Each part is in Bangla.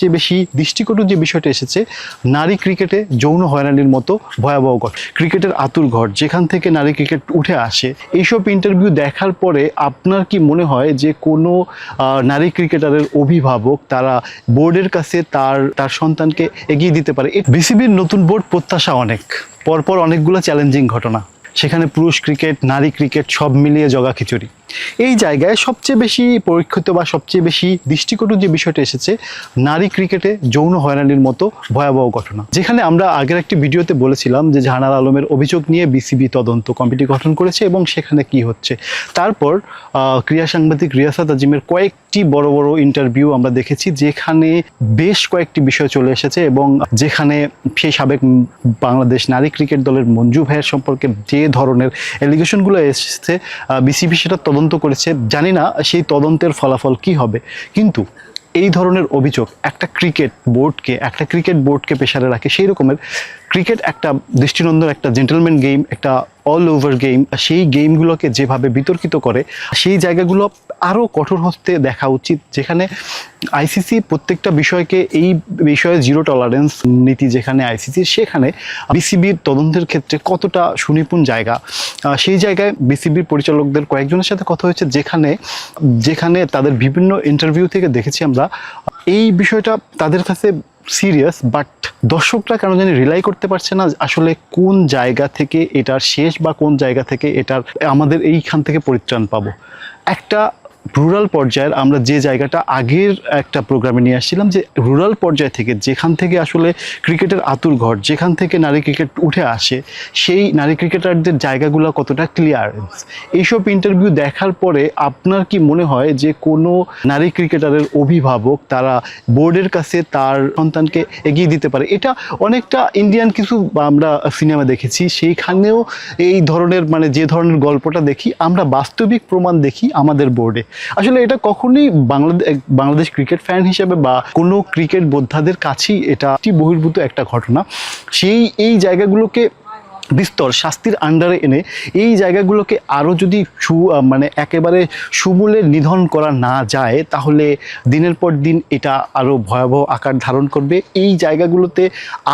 যে বেশি দৃষ্টিকটু যে বিষয়টা এসেছে, নারী ক্রিকেটে যৌন হয়রানির মতো ভয়াবহ ঘট। ক্রিকেটের আতুর ঘর যেখান থেকে নারী ক্রিকেট উঠে আসে, এইসব ইন্টারভিউ দেখার পরে আপনার কি মনে হয় যে কোনো নারী ক্রিকেটারের অভিভাবক তারা বোর্ডের কাছে তার তার সন্তানকে এগিয়ে দিতে পারে? বিসিবির নতুন বোর্ড প্রত্যাশা অনেক। পরপর অনেকগুলো চ্যালেঞ্জিং ঘটনা। সেখানে পুরুষ ক্রিকেট, নারী ক্রিকেট সব মিলিয়ে জগা খিচুড়ি। এই জায়গায় সবচেয়ে বেশি পরীক্ষিত বা সবচেয়ে বেশি দৃষ্টিকটু যে বিষয়টা এসেছে, নারী ক্রিকেটে যৌন হয়রানির মতো ভয়াবহ ঘটনা। যেখানে আমরা আগের একটি ভিডিওতে বলেছিলাম যে জাহানার আলমের অভিযোগ নিয়ে বিসিবি তদন্ত কমিটি গঠন করেছে এবং সেখানে কি হচ্ছে। তারপর ক্রীড়া সাংবাদিক রিয়াসাত আজিমের কয়েকটি বড় বড় ইন্টারভিউ আমরা দেখেছি, যেখানে বেশ কয়েকটি বিষয় চলে এসেছে এবং যেখানে সেই সাবেক বাংলাদেশ নারী ক্রিকেট দলের মঞ্জু ভাইয়ের সম্পর্কে যে ধরনের এলিগেশনগুলো এসেছে বিসিবি সেটা তদন্ত করেছে। জানি না সেই তদন্তের ফলাফল কি হবে। কিন্তু এই ধরনের অভিযোগ একটা ক্রিকেট বোর্ডকে, একটা ক্রিকেট বোর্ডকে পেশারে রাখে সেই রকমের ক্রিকেট একটা দৃষ্টিনন্দন, একটা জেন্টেলম্যান গেম একটা অল ওভার গেম সেই গেমগুলোকে যেভাবে বিতর্কিত করে, সেই জায়গাগুলো আরও কঠোর হস্তে দেখা উচিত, যেখানে আইসিসি প্রত্যেকটা বিষয়কে এই বিষয়ে জিরো টলারেন্স নীতি যেখানে আইসিসির সেখানে বিসিবির তদন্তের ক্ষেত্রে কতটা সুনিপুণ জায়গা। সেই জায়গায় বিসিবির পরিচালকদের কয়েকজনের সাথে কথা হয়েছে, যেখানে যেখানে তাদের বিভিন্ন ইন্টারভিউ থেকে দেখেছি আমরা। এই বিষয়টা তাদের কাছে সিরিয়াস বাট দর্শকরা কেন জানি রিলাই করতে পারছে না আসলে কোন জায়গা থেকে এটার শেষ বা কোন জায়গা থেকে এটার আমাদের এইখান থেকে পরিত্রাণ পাবো। একটা রুরাল পর্যায়ের আমরা যে জায়গাটা আগের একটা প্রোগ্রামে নিয়ে আসছিলাম যে রুরাল পর্যায় থেকে যেখান থেকে আসলে ক্রিকেটের আতুর ঘর, যেখান থেকে নারী ক্রিকেট উঠে আসে, সেই নারী ক্রিকেটারদের জায়গাগুলো কতটা ক্লিয়ারেন্স এইসব ইন্টারভিউ দেখার পরে আপনার কি মনে হয় যে কোনো নারী ক্রিকেটারের অভিভাবক তারা বোর্ডের কাছে তার সন্তানকে এগিয়ে দিতে পারে? এটা অনেকটা ইন্ডিয়ান কিছু আমরা সিনেমা দেখেছি, সেইখানেও এই ধরনের মানে যে ধরনের গল্পটা দেখি, আমরা বাস্তবিক প্রমাণ দেখি আমাদের বোর্ডে। আসলে এটা কখনোই বাংলাদেশ বাংলাদেশ ক্রিকেট ফ্যান হিসেবে বা কোনো ক্রিকেট বোদ্ধাদের কাছেই এটা বহির্ভূত একটা ঘটনা। সেই, এই জায়গাগুলোকে বিস্তর শাস্তির আন্ডারে এনে এই জায়গাগুলোকে আরও যদি সু মানে একেবারে সুমূলে নিধন করা না যায়, তাহলে দিনের পর দিন এটা আরও ভয়াবহ আকার ধারণ করবে। এই জায়গাগুলোতে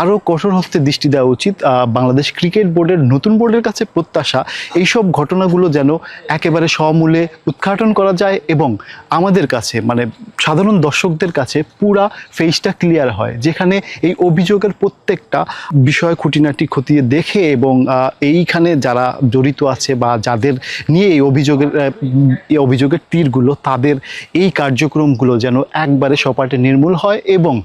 আরও কঠোর হস্তে দৃষ্টি দেওয়া উচিত বাংলাদেশ ক্রিকেট বোর্ডের, নতুন বোর্ডের কাছে প্রত্যাশা এইসব ঘটনাগুলো যেন একেবারে সমূলে উদ্ঘাটন করা যায় এবং আমাদের কাছে মানে সাধারণ দর্শকদের কাছে পুরা ফেসটা ক্লিয়ার হয়, যেখানে এই অভিযোগের প্রত্যেকটা বিষয় খুঁটিনাটি খতিয়ে দেখে এবং আহ, এইখানে যারা জড়িত আছে বা যাদের নিয়ে এই অভিযোগের এই অভিযোগের তীরগুলো তাদের এই কার্যক্রমগুলো যেন একবারে সপাটে নির্মূল হয় এবং